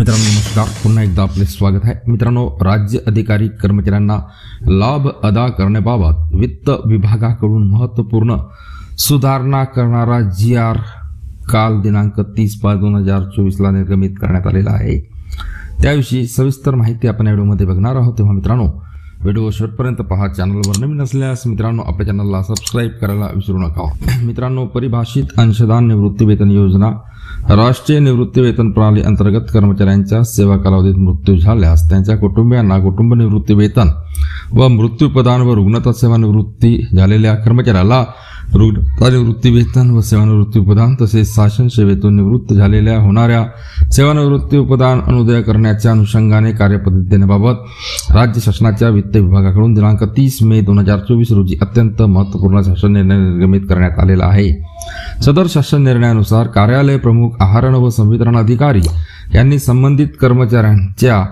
मित्रांनो नमस्कार. पुन्हा एकदा आपले स्वागत आहे. मित्रांनो राज्य अधिकारी कर्मचाऱ्यांना लाभ अदा करण्याबाबत वित्त विभागाकडून महत्त्वपूर्ण सुधारणा करणारा जी आर काल दिनांक तीस पाच दोन हजार चोवीसला निर्गमित करण्यात आलेला आहे. त्याविषयी सविस्तर माहिती आपण या व्हिडिओमध्ये बघणार आहोत. तेव्हा मित्रांनो व्हिडिओ शेवटपर्यंत पहा. चॅनलवर नवीन असल्यास मित्रांनो आपल्या चॅनलला सबस्क्राईब करायला विसरू नका. मित्रांनो परिभाषित अंशदान निवृत्ती वेतन योजना राष्ट्रीय निवृत्ती वेतन प्रणाली अंतर्गत कर्मचाऱ्यांच्या सेवा कालावधीत मृत्यू झाल्यास त्यांच्या कुटुंबियांना कुटुंब निवृत्ती वेतन व मृत्यू प्रदान व रुग्णता सेवा निवृत्ती झालेल्या कर्मचाऱ्याला रुग्णता वेतन व सेवानिवृत्ती उपदान तसेच शासन सेवेतून निवृत्त झालेल्या होणाऱ्या सेवानिवृत्ती उपदान अनुदय करण्याच्या अनुषंगाने कार्यपद्धती देण्याबाबत राज्य शासनाच्या वित्त विभागाकडून दिनांक तीस मे दोन हजार चोवीस रोजी अत्यंत महत्त्वपूर्ण शासन निर्णय निर्गमित करण्यात आलेला आहे. सदर शासन निर्णयानुसार कार्यालय प्रमुख आहारण व संवितरण अधिकारी यांनी संबंधित कर्मचाऱ्यांच्या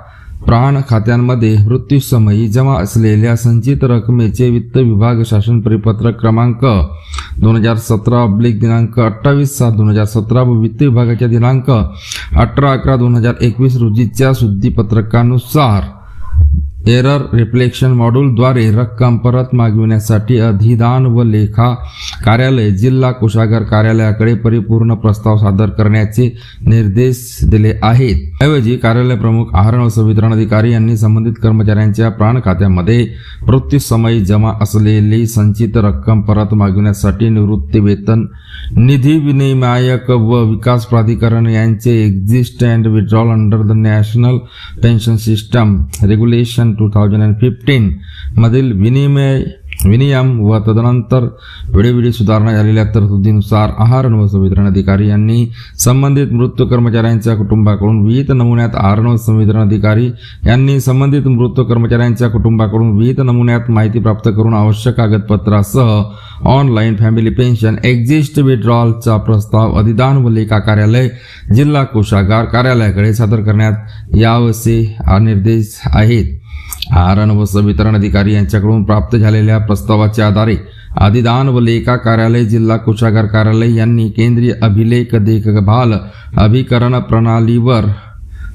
प्राण खात्यांमध्ये मृत्यूसमयी जमा असलेल्या संचित रकमेचे वित्त विभाग शासन परिपत्रक क्रमांक दोन हजार सतरा अब्लिक दिनांक अठ्ठावीस सात दोन हजार सतरा व वित्त विभागाच्या दिनांक अठरा अकरा दोन हजार एकवीस रोजीच्या शुद्धीपत्रकानुसार एरर रिफ्लेक्शन मॉड्यूलद्वारे रक्कम परत मागविण्यासाठी अधिदान व लेखा कार्यालय जिल्हा कोषागार कार्यालयाकडे परिपूर्ण प्रस्ताव सादर करण्याचे निर्देश दिले आहेत. ऐवजी कार्यालय प्रमुख आहार व संवितरण अधिकारी यांनी संबंधित कर्मचाऱ्यांच्या प्राण खात्यामध्ये मृत्यूसमयी जमा असलेली संचित रक्कम परत मागविण्यासाठी निवृत्ती वेतन निधी विनिमायक व विकास प्राधिकरण यांचे exit and withdrawal under the National Pension System regulation two thousand and फिफ्टीनमधील विनिमय विनियम व तदनंतर वेळोवेळी सुधारणा झालेल्या तरतुदीनुसार आहार व संवितरण अधिकारी यांनी संबंधित मृत कर्मचाऱ्यांच्या कुटुंबाकडून विहित नमुन्यात आहार व संवितरण अधिकारी यांनी संबंधित मृत कर्मचाऱ्यांच्या कुटुंबाकडून विहित नमुन्यात माहिती प्राप्त करून आवश्यक कागदपत्रासह ऑनलाईन फॅमिली पेन्शन एक्झिस्ट विड्रॉलचा प्रस्ताव अधिदान व लेखा कार्यालय जिल्हा कोषागार कार्यालयाकडे सादर करण्यात यावसे निर्देश आहेत आहारण व संवितरण अधिकारी यांच्याकडून प्राप्त झालेल्या प्रस्तावाच्या आधारे अधिदान व लेखा कार्यालय जिल्हा कोषागार कार्यालय यांनी केंद्रीय अभिलेख देखभाल अभिकरण प्रणालीवर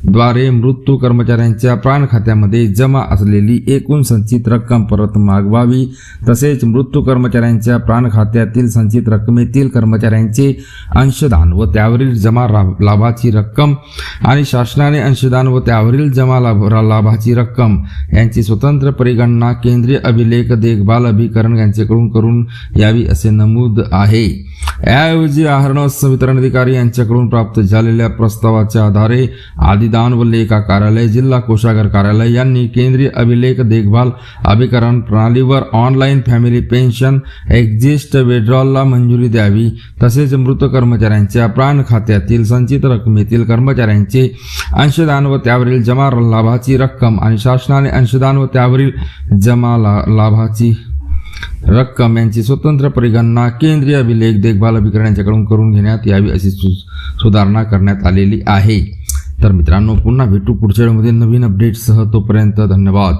द्वारे मृत्यू कर्मचाऱ्यांच्या प्राण खात्यामध्ये जमा असलेली एकूण संचित रक्कम परत मागवावी. तसेच मृत्यू कर्मचाऱ्यांच्या प्राण खात्यातील संचित रकमेतील कर्मचाऱ्यांचे अंशदान व त्यावरील जमा रा- लाभाची रक्कम आणि शासनाने अंशदान व त्यावरील जमा लाभ रा- लाभाची रक्कम यांची स्वतंत्र परिगणना केंद्रीय अभिलेख देखभाल अभिकरण यांच्याकडून करून यावी असे नमूद आहे. याऐवजी आहार व संवितरण अधिकारी यांच्याकडून प्राप्त झालेल्या प्रस्तावाच्या आधारे आदिदान व लेखा कार्यालय जिल्हा कोषागार कार्यालय यांनी केंद्रीय अभिलेख देखभाल अभिकरण प्रणालीवर ऑनलाईन फॅमिली पेन्शन एक्झिस्ट विड्रॉलला मंजुरी द्यावी तसेच मृत कर्मचाऱ्यांच्या प्राण खात्यातील संचित रकमेतील कर्मचाऱ्यांचे अंशदान व त्यावरील जमा लाभाची रक्कम आणि शासनाने अंशदान व त्यावरील जमा ला लाभाची रक्कम यांची स्वतंत्र परिगणना केंद्रीय अभिलेख देखभाल अभिकरणांच्याकडून करून घेण्यात यावी अशी सु सुधारणा करण्यात आलेली आहे. तर मित्रांनो पुन्हा भेटू पुढच्या वेळेमध्ये नवीन अपडेटसह तोपर्यंत धन्यवाद.